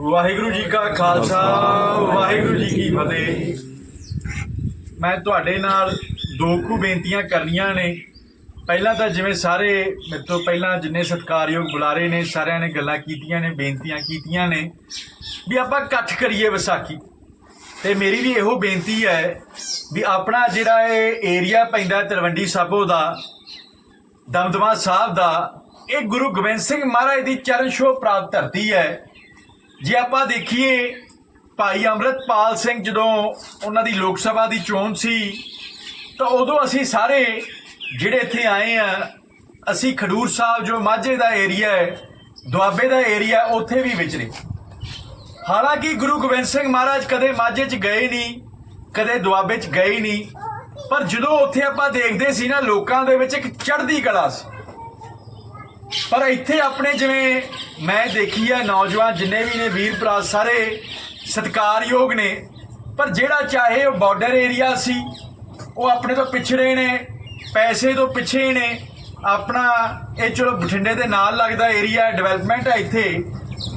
ਵਾਹਿਗੁਰੂ ਜੀ ਕਾ ਖਾਲਸਾ, ਵਾਹਿਗੁਰੂ ਜੀ ਕੀ ਫਤਿਹ। ਮੈਂ ਤੁਹਾਡੇ ਨਾਲ ਦੋ ਕੁ ਬੇਨਤੀਆਂ ਕਰਨੀਆਂ ਨੇ। ਪਹਿਲਾਂ ਤਾਂ ਜਿਵੇਂ ਸਾਰੇ ਮੇਰੇ ਤੋਂ ਪਹਿਲਾਂ ਜਿੰਨੇ ਸਤਿਕਾਰਯੋਗ ਬੁਲਾਰੇ ਨੇ, ਸਾਰਿਆਂ ਨੇ ਗੱਲਾਂ ਕੀਤੀਆਂ ਨੇ, ਬੇਨਤੀਆਂ ਕੀਤੀਆਂ ਨੇ, ਵੀ ਆਪਾਂ ਇਕੱਠ ਕਰੀਏ ਵਿਸਾਖੀ। ਤੇ ਮੇਰੀ ਵੀ ਇਹੋ ਬੇਨਤੀ ਹੈ ਵੀ ਆਪਣਾ ਜਿਹੜਾ ਇਹ ਏਰੀਆ ਪੈਂਦਾ ਤਲਵੰਡੀ ਸਾਬੋ ਦਾ, ਦਮਦਮਾ ਸਾਹਿਬ ਦਾ, ਇਹ ਗੁਰੂ ਗੋਬਿੰਦ ਸਿੰਘ ਮਹਾਰਾਜ ਦੀ ਚਰਨ ਛੋਹ ਪ੍ਰਾਪਤ ਧਰਤੀ ਹੈ। ਜੇ ਆਪਾਂ ਦੇਖੀਏ ਭਾਈ ਅੰਮ੍ਰਿਤਪਾਲ ਸਿੰਘ ਜਦੋਂ ਉਹਨਾਂ ਦੀ ਲੋਕ ਸਭਾ ਦੀ ਚੋਣ ਸੀ, ਤਾਂ ਉਦੋਂ ਅਸੀਂ ਸਾਰੇ ਜਿਹੜੇ ਇੱਥੇ ਆਏ ਆ, ਅਸੀਂ ਖਡੂਰ ਸਾਹਿਬ ਜੋ ਮਾਝੇ ਦਾ ਏਰੀਆ ਹੈ, ਦੁਆਬੇ ਦਾ ਏਰੀਆ ਉੱਥੇ ਵੀ ਵਿਚਰੇ ਹਾਲਾਂਕਿ ਗੁਰੂ ਗੋਬਿੰਦ ਸਿੰਘ ਮਹਾਰਾਜ ਕਦੇ ਮਾਝੇ 'ਚ ਗਏ ਨਹੀਂ, ਕਦੇ ਦੁਆਬੇ 'ਚ ਗਏ ਨਹੀਂ, ਪਰ ਜਦੋਂ ਉੱਥੇ ਆਪਾਂ ਦੇਖਦੇ ਸੀ ਨਾ, ਲੋਕਾਂ ਦੇ ਵਿੱਚ ਇੱਕ ਚੜ੍ਹਦੀ ਕਲਾ ਸੀ। ਪਰ ਇੱਥੇ ਆਪਣੇ ਜਿਵੇਂ ਮੈਂ ਦੇਖੀ ਆ ਨੌਜਵਾਨ ਜਿੰਨੇ ਵੀ ਨੇ ਵੀਰ ਭਰਾ, ਸਾਰੇ ਸਤਿਕਾਰਯੋਗ ਨੇ। ਪਰ ਜਿਹੜਾ ਚਾਹੇ ਉਹ ਬਾਰਡਰ ਏਰੀਆ ਸੀ, ਉਹ ਆਪਣੇ ਤੋਂ ਪਿਛੜੇ ਨੇ, ਪੈਸੇ ਤੋਂ ਪਿੱਛੇ ਨੇ। ਆਪਣਾ ਇਹ ਚਲੋ ਬਠਿੰਡੇ ਦੇ ਨਾਲ ਲੱਗਦਾ ਏਰੀਆ ਡਿਵੈਲਪਮੈਂਟ ਹੈ ਇੱਥੇ।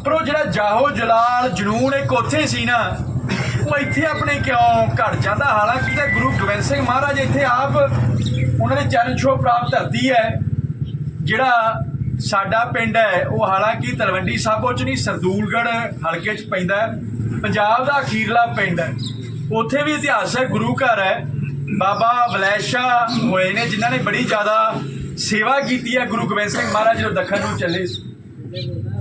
ਪਰ ਉਹ ਜਿਹੜਾ ਜਾਹੋ ਜਲਾਲ ਜਨੂਨ ਇੱਕ ਉੱਥੇ ਸੀ ਨਾ, ਉਹ ਇੱਥੇ ਆਪਣੇ ਕਿਉਂ ਘਟ ਜਾਂਦਾ? ਹਾਲਾਂਕਿ ਤਾਂ ਗੁਰੂ ਗੋਬਿੰਦ ਸਿੰਘ ਮਹਾਰਾਜ ਇੱਥੇ ਆਪ ਉਹਨਾਂ ਨੇ ਚਰਨ ਛੋਹ ਪ੍ਰਾਪਤ ਧਰਤੀ ਹੈ। ਜਿਹੜਾ ਸਾਡਾ ਪਿੰਡ ਹੈ, ਉਹ ਹਾਲਾਂਕਿ ਤਲਵੰਡੀ ਸਾਬੋ ਚ ਨਹੀਂ, ਸਰਦੂਲਗੜ੍ਹ ਹਲਕੇ ਚ ਪੈਂਦਾ ਹੈ। ਪੰਜਾਬ ਦਾ ਅਖੀਰਲਾ ਪਿੰਡ ਹੈ। ਉੱਥੇ ਵੀ ਇਤਿਹਾਸਕ ਗੁਰੂ ਘਰ ਹੈ। ਬਾਬਾ ਬਲੈਸ਼ਾ ਹੋਏ ਨੇ, ਜਿਨ੍ਹਾਂ ਨੇ ਬੜੀ ਜ਼ਿਆਦਾ ਸੇਵਾ ਕੀਤੀ ਹੈ, ਗੁਰੂ ਗੋਬਿੰਦ ਸਿੰਘ ਮਹਾਰਾਜ ਜਦੋਂ ਦੱਖਣ ਨੂੰ ਚੱਲੇ। ਸੀ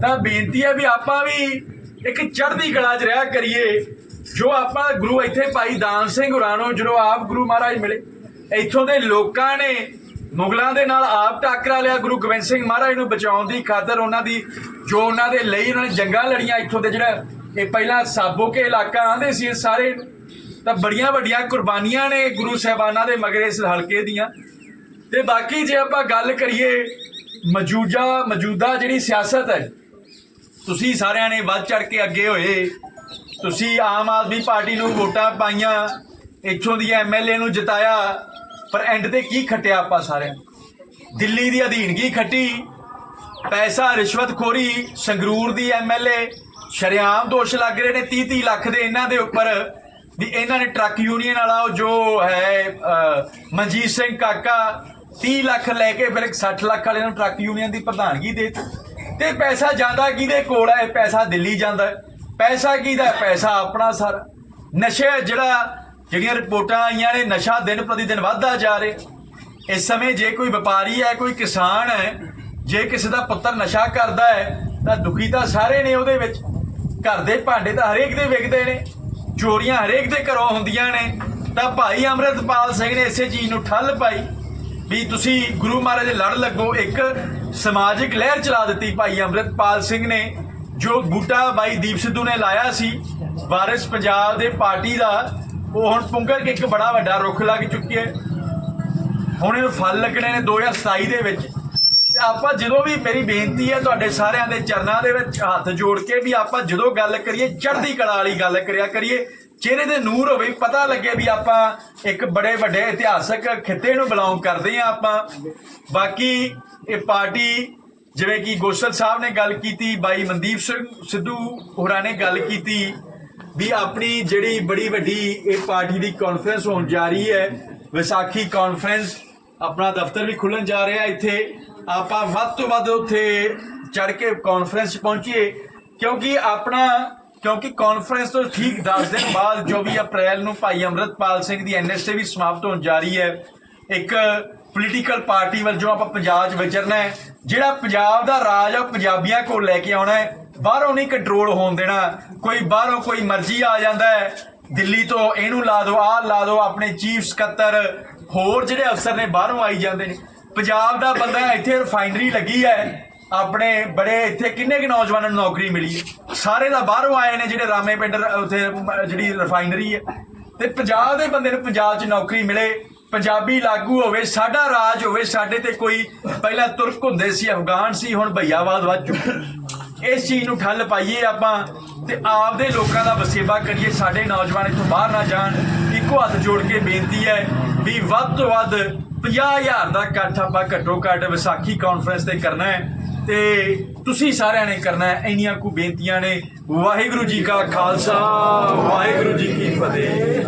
ਤਾਂ ਬੇਨਤੀ ਹੈ ਵੀ ਆਪਾਂ ਵੀ ਇੱਕ ਚੜ੍ਹਦੀ ਕਲਾ 'ਚ ਰਿਹਾ ਕਰੀਏ। ਜੋ ਆਪਾਂ ਗੁਰੂ ਇੱਥੇ ਭਾਈ ਦਾਨ ਸਿੰਘ ਹੋਰਾਂ ਨੂੰ, ਜਦੋਂ ਆਪ ਗੁਰੂ ਮਹਾਰਾਜ ਮਿਲੇ, ਇੱਥੋਂ ਦੇ ਲੋਕਾਂ ਨੇ ਮੁਗਲਾਂ ਦੇ ਨਾਲ ਆਪ ਟਾਕਰਾ ਲਿਆ ਗੁਰੂ ਗੋਬਿੰਦ ਸਿੰਘ ਮਹਾਰਾਜ ਨੂੰ ਬਚਾਉਣ ਦੀ ਖਾਤਰ ਉਹਨਾਂ ਦੀ, ਜੋ ਉਹਨਾਂ ਦੇ ਲਈ ਉਹਨਾਂ ਨੇ ਜੰਗਾਂ ਲੜੀਆਂ ਇੱਥੋਂ ਦੇ ਜਿਹੜਾ ਇਹ ਪਹਿਲਾਂ ਸਾਬੋ ਕੇ ਇਲਾਕਾ ਆਂਦੇ ਸੀ, ਇਹ ਸਾਰੇ ਤਾਂ ਬੜੀਆਂ ਵੱਡੀਆਂ ਕੁਰਬਾਨੀਆਂ ਨੇ ਗੁਰੂ ਸਾਹਿਬਾਨਾਂ ਦੇ ਮਗਰ ਇਸ ਹਲਕੇ ਦੀਆਂ। ਤੇ ਬਾਕੀ ਜੇ ਆਪਾਂ ਗੱਲ ਕਰੀਏ, ਮੌਜੂਦਾ ਮੌਜੂਦਾ ਜਿਹੜੀ ਸਿਆਸਤ ਹੈ, ਤੁਸੀਂ ਸਾਰਿਆਂ ਨੇ ਵੱਧ ਚੜ ਕੇ ਅੱਗੇ ਹੋਏ, ਤੁਸੀਂ ਆਮ ਆਦਮੀ ਪਾਰਟੀ ਨੂੰ ਵੋਟਾਂ ਪਾਈਆਂ, ਇੱਥੋਂ ਦੀ ਐਮਐਲਏ ਨੂੰ ਜਿਤਾਇਆ ਪਰ ਐਂਡ ਤੇ ਕੀ ਖੱਟਿਆ ਆਪਾਂ ਸਾਰਿਆਂ ਦਿੱਲੀ ਦੀ ਅਧੀਨਗੀ ਖੱਟੀ? ਪੈਸਾ ਰਿਸ਼ਵਤਖੋਰੀ, ਸੰਗਰੂਰ ਦੀ ਐਮਐਲਏ ਸ਼ਰਿਆਮ ਦੋਸ਼ ਲੱਗ ਰਹੇ ਨੇ 30 30 ਲੱਖ ਦੇ ਇਹਨਾਂ ਦੇ ਉੱਪਰ। ਵੀ ਇਹਨਾਂ ਨੇ ਟਰੱਕ ਯੂਨੀਅਨ ਵਾਲਾ ਉਹ ਜੋ ਹੈ ਮਨਜੀਤ ਸਿੰਘ ਕਾਕਾ 30 ਲੱਖ ਲੈ ਕੇ ਫਿਰ 60 ਲੱਖ ਵਾਲੇ ਨੂੰ ਟਰੱਕ ਯੂਨੀਅਨ ਦੀ ਪ੍ਰਧਾਨਗੀ ਦੇ ਦਿੱਤੀ। ਤੇ ਪੈਸਾ ਜਾਂਦਾ ਕਿਹਦੇ ਕੋਲ ਹੈ ਪੈਸਾ ਦਿੱਲੀ ਜਾਂਦਾ। ਪੈਸਾ ਕਿਹਦਾ? ਪੈਸਾ ਆਪਣਾ ਸਾਰਾ। ਨਸ਼ੇ ਜਿਹੜਾ ਜਿਹੜੀਆਂ ਰਿਪੋਰਟਾਂ ਆਈਆਂ ਨੇ, ਨਸ਼ਾ ਦਿਨ ਪ੍ਰਤੀ ਦਿਨ ਵੱਧਦਾ ਜਾ ਰਿਹਾ ਇਸ ਸਮੇਂ ਜੇ ਕੋਈ ਵਪਾਰੀ ਹੈ, ਕੋਈ ਕਿਸਾਨ ਹੈ, ਜੇ ਕਿਸੇ ਦਾ ਪੁੱਤਰ ਨਸ਼ਾ ਕਰਦਾ ਹੈ, ਤਾਂ ਦੁਖੀ ਤਾਂ ਸਾਰੇ ਨੇ ਉਹਦੇ ਵਿੱਚ। ਘਰ ਦੇ ਭਾਂਡੇ ਤਾਂ ਹਰੇਕ ਦੇ ਵਿਕਦੇ ਨੇ, ਚੋਰੀਆਂ ਹਰੇਕ ਦੇ ਘਰੋਂ ਹੁੰਦੀਆਂ ਨੇ। ਤਾਂ ਭਾਈ ਅੰਮ੍ਰਿਤਪਾਲ ਸਿੰਘ ਨੇ ਇਸੇ ਚੀਜ਼ ਨੂੰ ਠੱਲ ਪਾਈ ਵੀ ਤੁਸੀਂ ਗੁਰੂ ਮਹਾਰਾਜ ਦੇ ਲੜ ਲੱਗੋ, ਇੱਕ ਸਮਾਜਿਕ ਲਹਿਰ ਚਲਾ ਦਿੱਤੀ ਭਾਈ ਅੰਮ੍ਰਿਤਪਾਲ ਸਿੰਘ ਨੇ, ਜੋ ਬੂਟਾ ਬਾਈ ਦੀਪ ਸਿੱਧੂ ਨੇ ਲਾਇਆ ਸੀ। ਵਾਰਿਸ ਪੰਜਾਬ ਦੇ ਪਾਰਟੀ ਦਾ ਉਹ ਹੁਣ ਪੁੰਗਰ ਕੇ ਇੱਕ ਬੜਾ ਵੱਡਾ ਰੁੱਖ ਲੱਗ ਚੁੱਕਿਆ ਹੈ। ਹੁਣ ਇਹਨੂੰ ਫਲ ਲੱਗਣੇ ਨੇ 2027 ਦੇ ਵਿੱਚ। ਤੇ ਆਪਾਂ ਜਦੋਂ ਵੀ ਮੇਰੀ ਬੇਨਤੀ ਹੈ ਤੁਹਾਡੇ ਸਾਰਿਆਂ ਦੇ ਚਰਨਾਂ ਦੇ ਵਿੱਚ ਹੱਥ ਜੋੜ ਕੇ ਵੀ ਆਪਾਂ ਜਦੋਂ ਗੱਲ ਕਰੀਏ, ਚੜ੍ਹਦੀ ਕਲਾ ਵਾਲੀ ਗੱਲ ਕਰਿਆ ਕਰੀਏ, ਚਿਹਰੇ ਦੇ ਨੂਰ ਹੋਵੇ, ਪਤਾ ਲੱਗੇ ਵੀ ਆਪਾਂ ਇੱਕ ਬੜੇ ਵੱਡੇ ਇਤਿਹਾਸਕ ਖਿੱਤੇ ਨੂੰ ਬਿਲੋਂਗ ਕਰਦੇ ਆ ਆਪਾਂ। ਬਾਕੀ ਇਹ ਪਾਰਟੀ, ਜਿਵੇਂ ਕਿ ਗੋਸਲ ਸਾਹਿਬ ਨੇ ਗੱਲ ਕੀਤੀ, ਬਾਈ ਮਨਦੀਪ ਸਿੰਘ ਸਿੱਧੂ ਹੋਰਾਂ ਨੇ ਗੱਲ ਕੀਤੀ ਵੀ ਆਪਣੀ ਜਿਹੜੀ ਬੜੀ ਵੱਡੀ ਇਹ ਪਾਰਟੀ ਦੀ ਕਾਨਫਰੰਸ ਹੋਣ ਜਾ ਰਹੀ ਹੈ, ਵਿਸਾਖੀ ਕਾਨਫਰੰਸ ਆਪਣਾ ਦਫ਼ਤਰ ਵੀ ਖੁੱਲਣ ਜਾ ਰਿਹਾ ਇੱਥੇ। ਆਪਾਂ ਵੱਧ ਤੋਂ ਵੱਧ ਉੱਥੇ ਚੜ ਕੇ ਕਾਨਫਰੰਸ 'ਚ ਪਹੁੰਚੀਏ, ਕਿਉਂਕਿ ਆਪਣਾ, ਕਿਉਂਕਿ ਕਾਨਫਰੰਸ ਤੋਂ ਠੀਕ 10 ਦਿਨ ਬਾਅਦ ਜੋ ਵੀ ਅਪ੍ਰੈਲ ਨੂੰ ਭਾਈ ਅੰਮ੍ਰਿਤਪਾਲ ਸਿੰਘ ਦੀ ਐਨਐਸਏ ਵੀ ਸਮਾਪਤ ਹੋਣ ਜਾ ਰਹੀ ਹੈ। ਇੱਕ ਪੋਲੀਟੀਕਲ ਪਾਰਟੀ ਵੱਲ ਜੋ ਆਪਾਂ ਪੰਜਾਬ 'ਚ ਵਿਚਰਨਾ ਹੈ, ਜਿਹੜਾ ਪੰਜਾਬ ਦਾ ਰਾਜ ਆ, ਉਹ ਪੰਜਾਬੀਆਂ ਕੋਲ ਲੈ ਕੇ ਆਉਣਾ ਹੈ। ਬਾਹਰੋਂ ਨਹੀਂ ਕੰਟਰੋਲ ਹੋਣ ਦੇਣਾ। ਕੋਈ ਬਾਹਰੋਂ ਕੋਈ ਮਰਜ਼ੀ ਆ ਜਾਂਦਾ ਹੈ। ਦਿੱਲੀ ਤੋਂ ਇਹਨੂੰ ਲਾ ਦਿਓ, ਆਹ ਲਾ ਦਿਓ, ਆਪਣੇ ਚੀਫ ਸਕੱਤਰ। ਹੋਰ ਜਿਹੜੇ ਅਫਸਰ ਨੇ ਬਾਹਰੋਂ ਆਈ ਜਾਂਦੇ ਨੇ। ਪੰਜਾਬ ਦਾ ਬੰਦਾ ਇੱਥੇ ਰਿਫਾਈਨਰੀ ਲੱਗੀ ਹੈ। ਆਪਣੇ ਬੜੇ ਇੱਥੇ ਕਿੰਨੇ ਕੁ ਨੌਜਵਾਨਾਂ ਨੂੰ ਨੌਕਰੀ ਮਿਲੀ ਹੈ? ਸਾਰੇ ਦਾ ਬਾਹਰੋਂ ਆਏ ਨੇ ਜਿਹੜੇ ਰਾਮੇ ਪਿੰਡ, ਉੱਥੇ ਜਿਹੜੀ ਰਿਫਾਈਨਰੀ ਹੈ। ਤੇ ਪੰਜਾਬ ਦੇ ਬੰਦੇ ਨੂੰ ਪੰਜਾਬ 'ਚ ਨੌਕਰੀ ਮਿਲੇ। ਪੰਜਾਬੀ ਲਾਗੂ ਹੋਵੇ, ਸਾਡਾ ਰਾਜ ਹੋਵੇ, ਸਾਡੇ ਤੇ ਕੋਈ ਪਹਿਲਾਂ ਤੁਰਕ ਹੁੰਦੇ ਸੀ, ਅਫਗਾਨ ਸੀ, ਹੁਣ ਭਈਆਵਾਦ ਵੱਧ ਚੁੱਕਾ ਇਸ ਚੀਜ਼ ਨੂੰ ਠੱਲ ਪਾਈਏ ਆਪਾਂ ਤੇ ਆਪਦੇ ਲੋਕਾਂ ਦਾ ਵਸੇਬਾ ਕਰੀਏ, ਸਾਡੇ ਨੌਜਵਾਨ ਇੱਥੋਂ ਬਾਹਰ ਨਾ ਜਾਣ। ਇੱਕੋ ਹੱਥ ਜੋੜ ਕੇ ਬੇਨਤੀ ਹੈ ਵੀ ਵੱਧ ਤੋਂ ਵੱਧ 50000 ਦਾ ਇਕੱਠ ਆਪਾਂ ਘੱਟੋ ਘੱਟ ਵਿਸਾਖੀ ਕਾਨਫਰੰਸ ਤੇ ਕਰਨਾ ਹੈ। ਤੇ ਤੁਸੀਂ ਸਾਰਿਆਂ ਨੇ ਕਰਨਾ ਹੈ। ਇੰਨੀਆਂ ਕੁ ਬੇਨਤੀਆਂ ਨੇ। ਵਾਹਿਗੁਰੂ ਜੀ ਕਾ ਖਾਲਸਾ, ਵਾਹਿਗੁਰੂ ਜੀ ਕੀ ਫਤਿਹ।